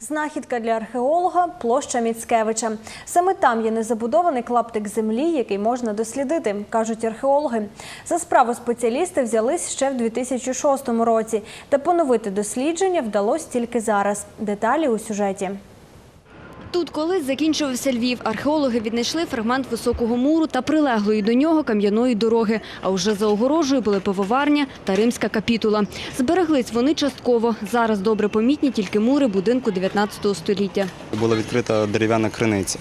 Знахідка для археолога площа Міцкевича. Саме там є незабудований клаптик землі, який можна дослідити, кажуть археологи. За справу спеціалісти взялись ще в 2006 році, та поновити дослідження вдалося тільки зараз. Деталі у сюжеті. Тут колись закінчувався Львів. Археологи віднайшли фрагмент високого муру та прилеглої до нього кам'яної дороги. А вже за огорожею були пивоварня та римська капітула. Збереглись вони частково. Зараз добре помітні тільки мури будинку 19 століття. Була відкрита дерев'яна криниця.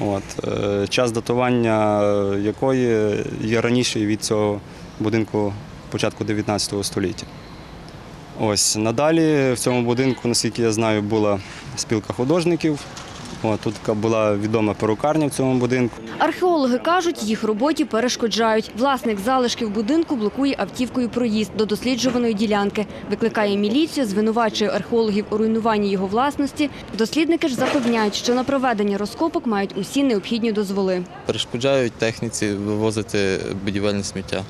От, е, час датування е, якої є раніше від цього будинку початку 19 століття. Ось надалі в цьому будинку, наскільки я знаю, була спілка художників. Тут була відома перукарня в цьому будинку. Археологи кажуть, їх роботі перешкоджають. Власник залишків будинку блокує автівкою проїзд до досліджуваної ділянки. Викликає міліцію, звинувачує археологів у руйнуванні його власності. Дослідники ж запевняють, що на проведення розкопок мають усі необхідні дозволи. перешкоджають техніці вивозити будівельне сміття.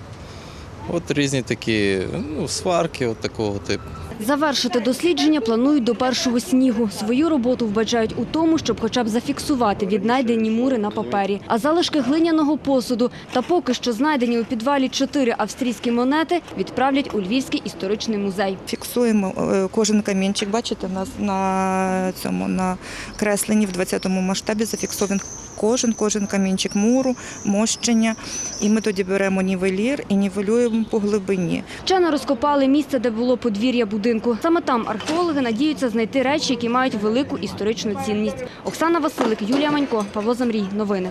От різні такі ну, сварки, от такого типу. Завершити дослідження планують до першого снігу. Свою роботу вбачають у тому, щоб хоча б зафіксувати віднайдені мури на папері. А залишки глиняного посуду та поки що знайдені у підвалі чотири австрійські монети відправлять у Львівський історичний музей. Фіксуємо е, кожен камінчик. Бачите, нас на цьому на кресленні в 20-му масштабі зафіксований кожен кожен камінчик муру, мощення. І ми тоді беремо нівелір і нівелюємо по глибині. Вчені розкопали місце, де було подвір'я будинку. Саме там археологи надіються знайти речі, які мають велику історичну цінність. Оксана Василик, Юлія Манько, Павло Замрій. Новини.